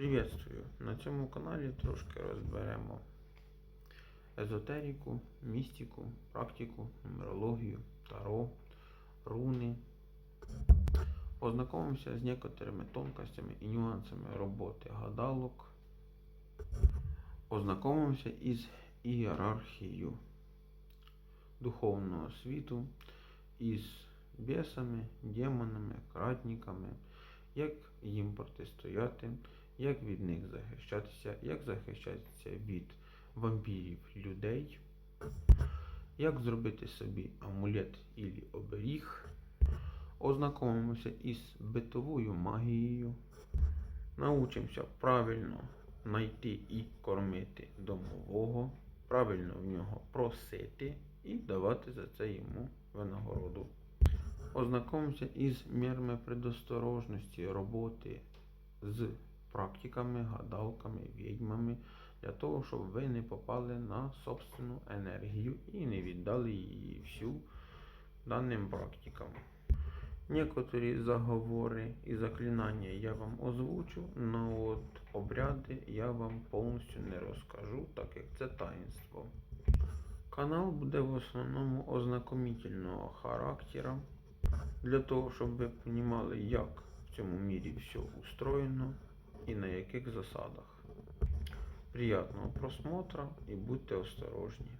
Приветствую! На цьому каналі трошки розберемо езотерику, містику, практику, нумерологію, таро, руни. Познайомимося з некоторими тонкостями і нюансами роботи гадалок. Познайомимося із ієрархією духовного світу, із бісами, демонами, кратниками, як їм протистояти, як від них захищатися, як захищатися від вампірів людей, як зробити собі амулет і оберіг. Ознакомимося із битовою магією, научимося правильно знайти і кормити домового, правильно в нього просити і давати за це йому винагороду. Ознакомимося із мірами предосторожності роботи з практиками, гадалками, відьмами, для того, щоб ви не попали на собственну енергію і не віддали її всю даним практикам. Некоторі заговори і заклинання я вам озвучу, але от обряди я вам повністю не розкажу, так як це таїнство. Канал буде в основному ознакомительного характера, для того, щоб ви розуміли, як в цьому мірі все устроєно і на яких засадах. Приятного просмотра і будьте осторожні.